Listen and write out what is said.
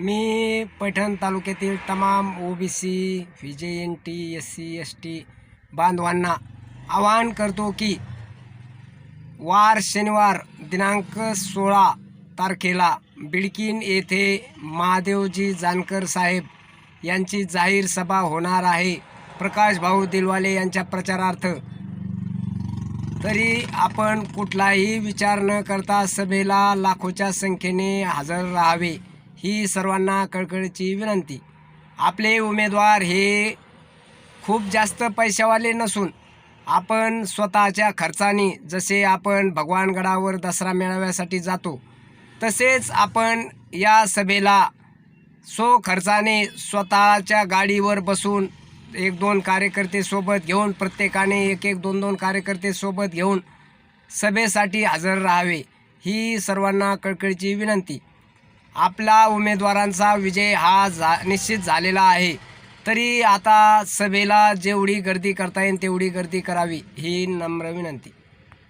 मी पैठण तालुक्यातील तमाम O B C V J N T S C S T बांधवांना आवाहन करतो की वार शनिवार दिनांक सोळा तारखेला बिडकीन येथे महादेवजी जानकर साहेब यांची जाहीर सभा होणार आहे. प्रकाश भाऊ दिलवाले यांच्या प्रचारार्थ. तरी आपण कुठलाही विचार न करता सभेला लाखोच्या संख्येने हजर राहावे. ही सर्वांना कळकळीची विनंती. आपले उमेदवार हे खूप जास्त पैशावाले नसून आपण स्वतःच्या खर्चाने जसे आपण भगवानगडावर दसरा मेळाव्यासाठी जातो तसेच आपण या सभेला सो खर्चाने स्वतःच्या गाडीवर बसून एक दोन कार्यकर्ते सोबत घेऊन प्रत्येकाने एक एक दोन दोन कार्यकर्ते सोबत घेऊन सभेसाठी हजर राहावे ही सर्वांना कळकळीची विनंती. आपला उमेदवारांचा विजय हा झा निश्चित झालेला आहे. तरी आता सभेला जेवढी गर्दी करता येईल तेवढी गर्दी करावी ही नम्र विनंती.